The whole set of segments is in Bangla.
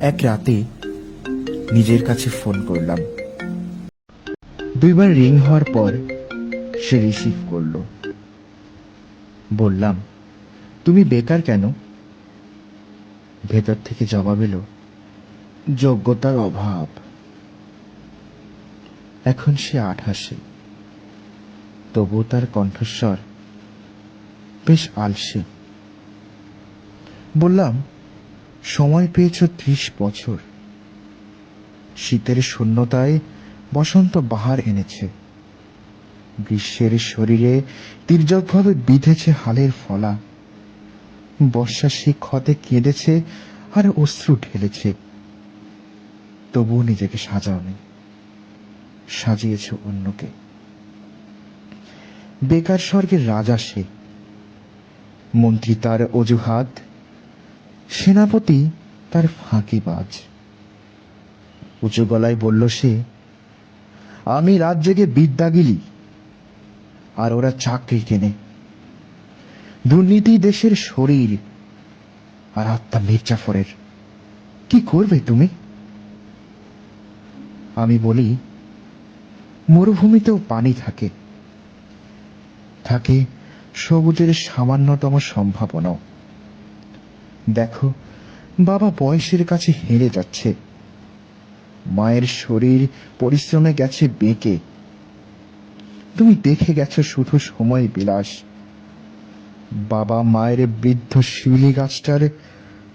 এক রাতে নিজের কাছে ফোন করলাম। দুইবার রিং হওয়ার পর সে রিসিভ করল। বললাম, তুমি বেকার কেন? ভেতর থেকে জবাব এলো, যোগ্যতার অভাব। এখন সে আঠাশে। তবু তার কণ্ঠস্বর বেশ আলসে। বললাম সময় পেয়েছ ত্রিশ বছর। শীতের শূন্যতায় বসন্ত বাহার এনেছে। গ্রীষ্মের শরীরে তীর্যকভাবে বিঁধেছে হালের ফলা। বর্ষা সে ক্ষতে কেঁদেছে আর অশ্রু ঢেলেছে। তবুও নিজেকে সাজাওনি। সাজিয়েছ অন্যকে। বেকার স্বর্গের রাজা সে। মন্ত্রী তার অজুহাত সেনাপতি তার ফাঁকিবাজ উঁচু গলায় বলল সে, আমি রাত জেগে বিদ্যা গিলি আর ওরা চাকরি কেনে। দুর্নীতি দেশের শরীর আর আত্মা মির্জাফরের। কি করবে তুমি? আমি বলি, মরুভূমিতেও পানি থাকে। থাকে সবুজের সামান্যতম সম্ভাবনাও। দেখো, বাবা বয়সের কাছে হেরে যাচ্ছে। মায়ের শরীর পরিশ্রমে গেছে বেঁকে। তুমি দেখে গেছো শুধু সময় বিলাস। বাবা মায়ের বৃদ্ধ শিউলি গাছটার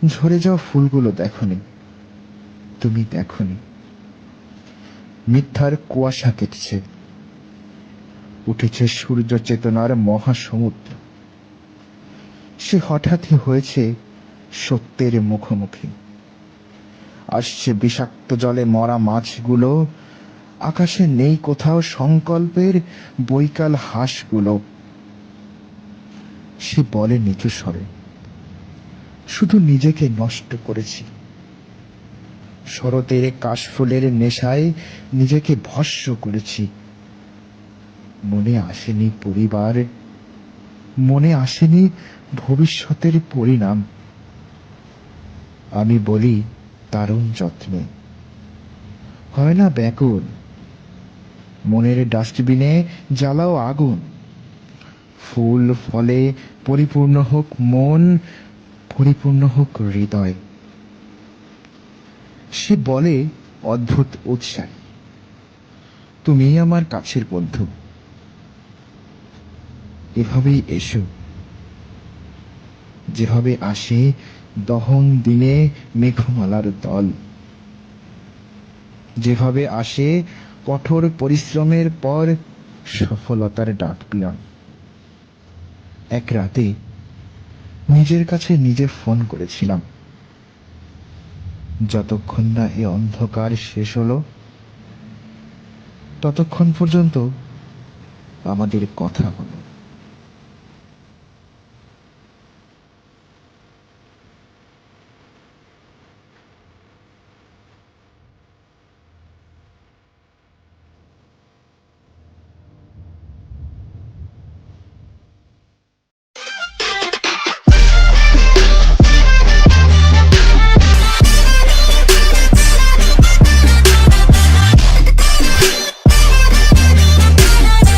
ঝরে যাওয়া ফুলগুলো দেখনি। তুমি দেখনি। মিথ্যার কুয়াশা কেটেছে। উঠেছে সূর্য চেতনার মহাসমুদ্র। সে হঠাৎই হয়েছে সত্যের মুখোমুখি। আসছে বিষাক্ত জলে মরা মাছগুলো, আকাশে নেই কোথাও সংকল্পের বৈকাল হাঁসগুলো। সে বলে নিচু স্বরে শুধু নিজেকে নষ্ট করেছি। শরতের কাশফুলের নেশায় নিজেকে ভস্য করেছি। মনে আসেনি পরিবার, মনে আসেনি ভবিষ্যতের পরিণাম। আমি বলি, দারুণ যত্নে। হয় না ব্যাকুল? মনের ডাস্টবিনে জ্বালাও আগুন। ফুল ফলে পরিপূর্ণ হোক মন, পরিপূর্ণ হোক হৃদয়। সে বলে, অদ্ভুত উৎসাহ। তুমি আমার কাছের বন্ধু। এভাবেই এসো। যেভাবে আসে দহন দিনে মেঘমালার দল। যেভাবে আসে কঠোর পরিশ্রমের পর সফলতার ডাক পিয়ন এক রাতে নিজের কাছে নিজে ফোন করেছিলাম। যতক্ষণ না এ অন্ধকার শেষ হলো, ততক্ষণ পর্যন্ত আমাদের কথা হলো।